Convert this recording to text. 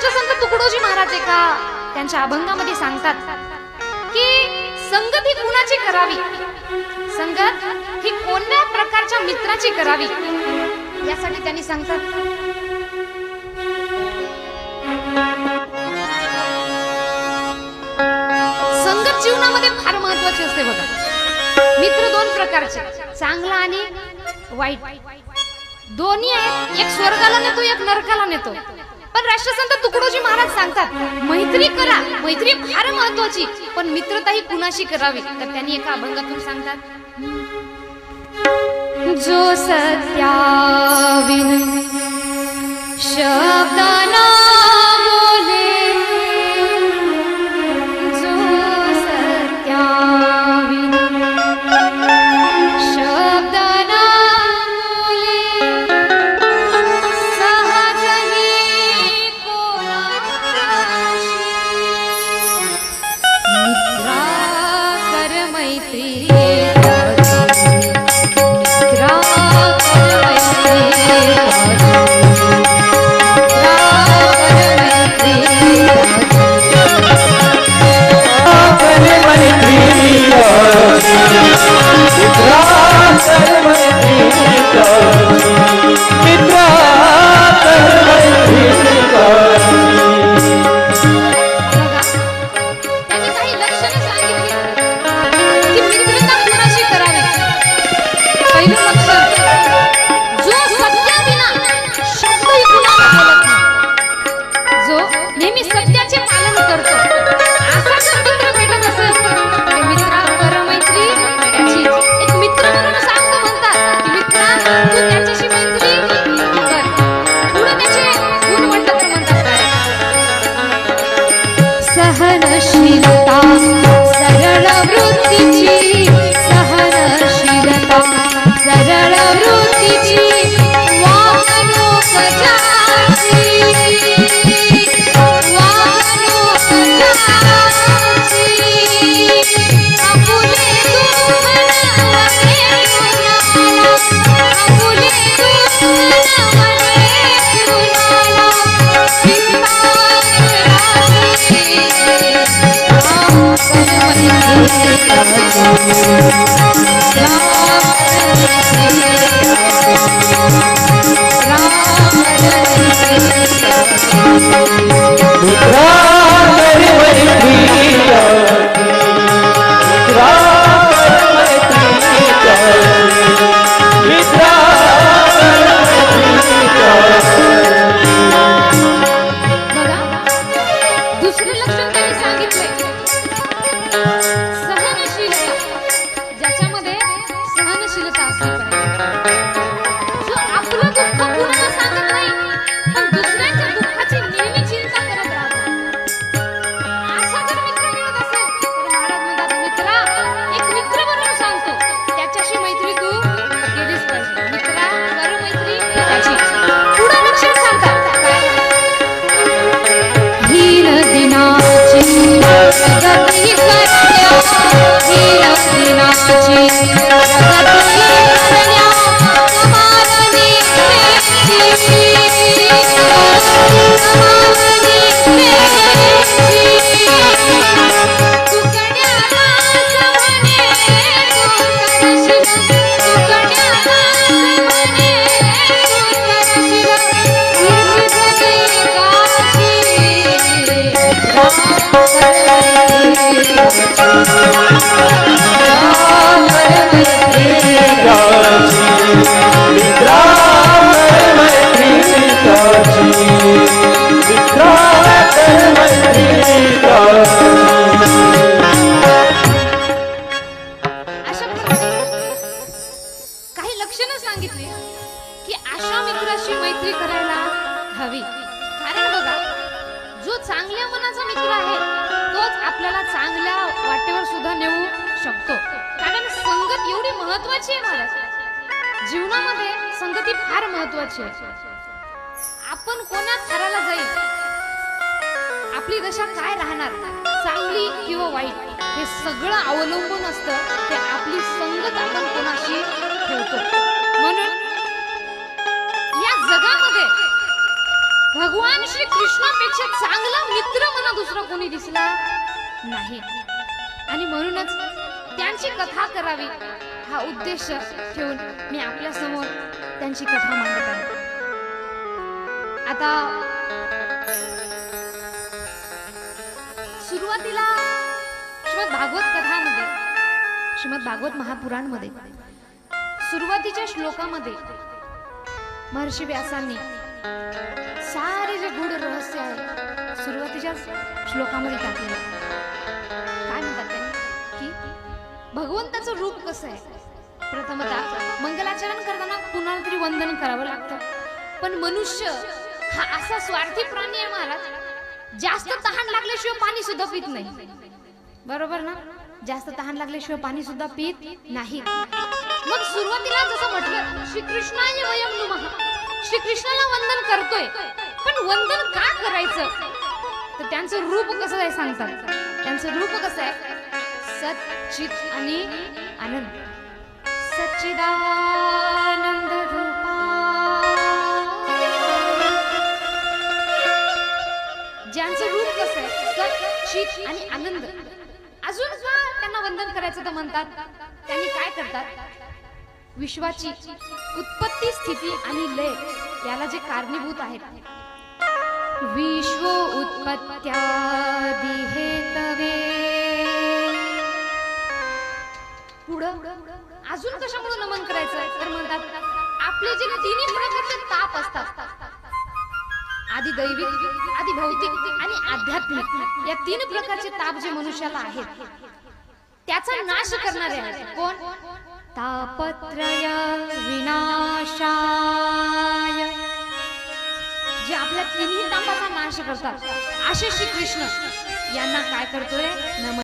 राष्ट्रसंत तुकडोजी महाराज एका त्यांच्या अभंगामध्ये सांगतात की संगत ही कुणाची करावी? संगत ही कोणत्या प्रकारच्या मित्राची करावी? यासाठी त्यांनी सांगतात. संगत जीवनामध्ये फार महत्वाची असते बघा. मित्र दोन प्रकारचे चांगला आणि वाईट. दोन्ही आहेत एक स्वर्गाला नेतो एक नरकाला नेतो. पण राष्ट्रसंत तुकडोजी महाराज सांगतात मैत्री करा मैत्री फार महत्वाची पण मित्रता ही कुणाशी करावी? तर त्यांनी एका अभंगातून सांगतात जो सत्याविन शब्द मैत्री सत्याचे पालन करतो. असा जर मित्र भेटत असेल तर मैत्री त्याची एक मित्र म्हणून सांगतो म्हणतात. की मित्रा तू त्याच्याशी मैत्री कर. पुढे त्याचे गुण म्हणतात म्हणतात सहनशीलता सरळ वृत्तीची बघा करायला हवी. कारण बघा जो चांगल्या मनाचा मित्र आहे आपल्याला चांगल्या वाटेवर सुद्धा नेऊ शकतो. कारण संगत एवढी महत्वाची आहे महाराज. जीवनामध्ये संगती फार महत्वाची आहे. आपण कोणा थराला जाईल? आपली दशा काय राहणार? चांगली किंवा वाईट? हे सगळं अवलंबून असतं ते आपली संगत आपण कोणाशी ठेवतो. म्हणून या जगामध्ये भगवान श्री कृष्णापेक्षा चांगला मित्र मला दुसरा कोणी दिसला नाही. आणि म्हणूनच त्यांची कथा करावी हा उद्देश ठेवून मी आपल्यासमोर त्यांची कथा मांडत आहे. आता सुरुवातीला श्रीमद भागवत कथामध्ये श्रीमद भागवत महापुराणमध्ये सुरुवातीच्या श्लोकामध्ये महर्षी व्यासांनी सारे जे गूढ रहस्य आहे सुरुवातीच्या श्लोकामध्ये टाकलेलं काय म्हणतात की भगवंताचं रूप कसं आहे? प्रथमतः मंगलाचरण करताना कुणाला तरी वंदन करावं लागतं. पण मनुष्य हा असा स्वार्थी प्राणी आहे महाराज जास्त तहान लागल्याशिवाय पाणी सुद्धा पित नाही. बरोबर ना? जास्त तहान लागल्याशिवाय पाणी सुद्धा पित नाही. मग सुरुवातीला जसं म्हटलं श्रीकृष्णाय वयम नुमः. श्रीकृष्णाला वंदन करतोय. पण वंदन का करायचं? तर त्यांचं रूप कसं आहे सांगतात? त्यांचं रूप कसं आहे? सच्चित आणि आनंद. सच्चिदानंद रूपा ज्यांचं रूप कसं आहे? सच्चित आणि आनंद. अजून त्यांना वंदन करायचं तर म्हणतात. त्यांनी काय करतात? विश्वाची उत्पत्ती स्थिती आणि लय याला जे कारणीभूत आहेत. विश्व उत्पत्त्यादी हेतवे पुढं अजून कशामुळे नमन करायचं? तर म्हणतात आपले जे तिन्ही प्रकारचे ताप असतात आधी दैविक आधी भौतिक आणि आध्यात्मिक या तीन प्रकारचे ताप जे मनुष्याला आहेत त्याचा नाश करणारे आहेत. कोण? तापत्रय विनाशाय. जे आपल्या तिन्ही तापाचा नाश करतात. असे श्री कृष्ण यांना काय करतोय? नमन